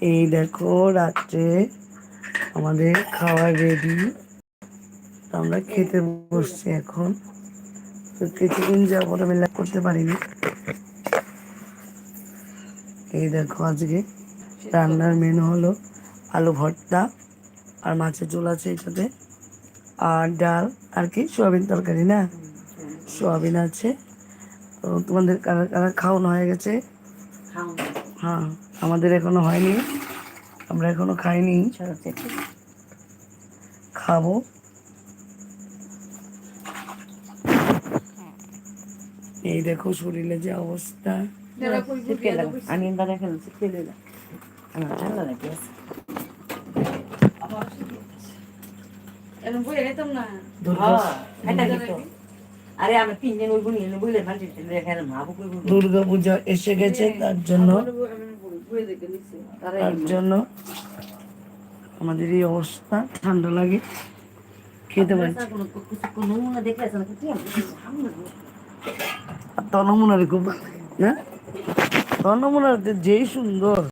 এই দেখো রাত্রে আমাদের খাবার রেডি আমরা খেতে বসছি এখন। তো কিছুদিন যাবত আমি লাভ করতে পারিনি। এই দেখো আজকে রান্নার মেনু হলো আলু ভর্তা আর মাছের ঝোল আছে এটাতে আর ডাল আর কি, সোয়াবিন তরকারি না? সোয়াবিন আছে। তো তোমাদের কারা কারা খাওয়ানো হয়ে গেছে? হ্যাঁ আমাদের এখনও হয়নি। আমরা এখনও খাইনি। খাব। এই দেখো শরীরে যে অবস্থা। আমি খেলে না। আমার ঠান্ডা দুর্গা পূজা এসে গেছে তার জন্য। তার জন্য আমাদের এই অবস্থা ঠান্ডা লাগে খেতে পারছি। আর তনমুনারে খুব ভালো লাগে না তনমুনার যেই সুন্দর।